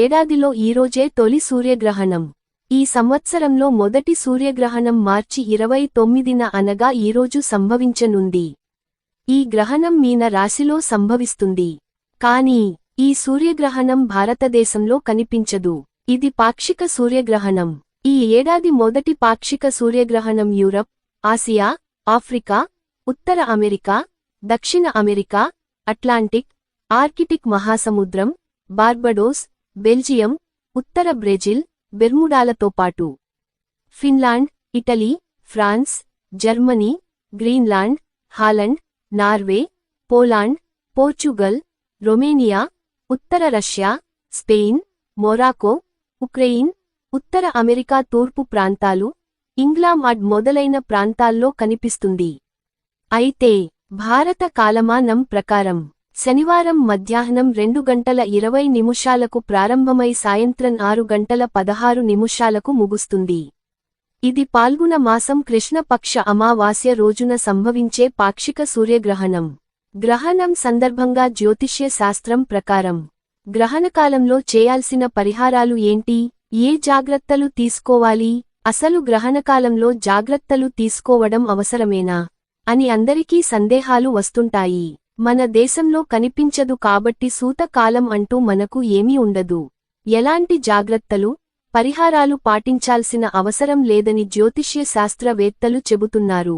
ఏడాదిలో ఈరోజే తొలి సూర్యగ్రహణం. ఈ సంవత్సరంలో మొదటి సూర్యగ్రహణం మార్చి ఇరవై తొమ్మిదిన అనగా ఈరోజు సంభవించనుంది. ఈ గ్రహణం మీన రాశిలో సంభవిస్తుంది. కానీ ఈ సూర్యగ్రహణం భారతదేశంలో కనిపించదు. ఇది పాక్షిక సూర్యగ్రహణం. ఈ ఏడాది మొదటి పాక్షిక సూర్యగ్రహణం యూరప్ ఆసియా ఆఫ్రికా ఉత్తర అమెరికా దక్షిణ అమెరికా అట్లాంటిక్ ఆర్కిటిక్ మహాసముద్రం బార్బడోస్ బెల్జియం ఉత్తర బ్రెజిల్ బెర్ముడాలతో పాటు. Finland Italy France Germany Greenland Holland Norway Poland Portugal Romania ఉత్తర రష్యా స్పెయిన్ మొరాకో ఉక్రెయిన్ ఉత్తర అమెరికా తూర్పు ప్రాంతాలు ఇంగ్లామాడ్ మొదలైన ప్రాంతాల్లో కనిపిస్తుంది. అయితే భారత కాలమానం ప్రకారం శనివారం మధ్యాహ్నం రెండు గంటల ఇరవై నిమిషాలకు ప్రారంభమై సాయంత్రం ఆరు గంటల పదహారు నిమిషాలకు ముగుస్తుంది. ఇది పాల్గొన మాసం కృష్ణపక్ష అమావాస్య రోజున సంభవించే పాక్షిక సూర్యగ్రహణం. గ్రహణం సందర్భంగా జ్యోతిష్య శాస్త్రం ప్రకారం గ్రహణకాలంలో చేయాల్సిన పరిహారాలు ఏంటి? ఏ జాగ్రత్తలు తీసుకోవాలి? అసలు గ్రహణకాలంలో జాగ్రత్తలు తీసుకోవడం అవసరమేనా? అని అందరికీ సందేహాలు వస్తుంటాయి. మన దేశంలో కనిపించదు కాబట్టి సూతకాలం అంటూ మనకు ఏమీ ఉండదు. ఎలాంటి జాగ్రత్తలు పరిహారాలు పాటించాల్సిన అవసరం లేదని జ్యోతిష్య శాస్త్రవేత్తలు చెబుతున్నారు.